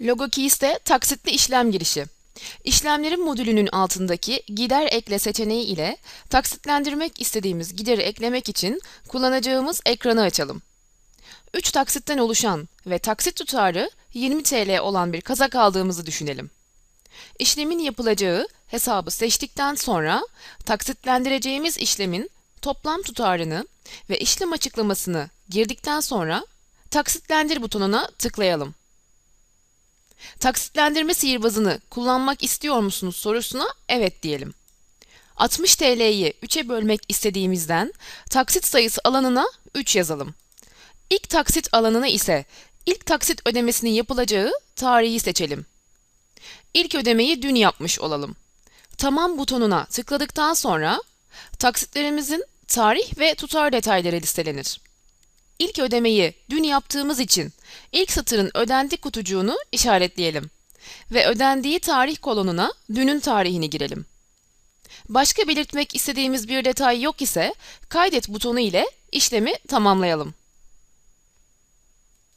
Logokeys'te taksitli işlem girişi. İşlemlerin modülünün altındaki gider ekle seçeneği ile taksitlendirmek istediğimiz gideri eklemek için kullanacağımız ekranı açalım. 3 taksitten oluşan ve taksit tutarı 20 TL olan bir kazak aldığımızı düşünelim. İşlemin yapılacağı hesabı seçtikten sonra taksitlendireceğimiz işlemin toplam tutarını ve işlem açıklamasını girdikten sonra taksitlendir butonuna tıklayalım. Taksitlendirme sihirbazını kullanmak istiyor musunuz sorusuna evet diyelim. 60 TL'yi 3'e bölmek istediğimizden taksit sayısı alanına 3 yazalım. İlk taksit alanına ise ilk taksit ödemesinin yapılacağı tarihi seçelim. İlk ödemeyi dün yapmış olalım. Tamam butonuna tıkladıktan sonra taksitlerimizin tarih ve tutar detayları listelenir. İlk ödemeyi dün yaptığımız için ilk satırın ödendi kutucuğunu işaretleyelim ve ödendiği tarih kolonuna dünün tarihini girelim. Başka belirtmek istediğimiz bir detay yok ise kaydet butonu ile işlemi tamamlayalım.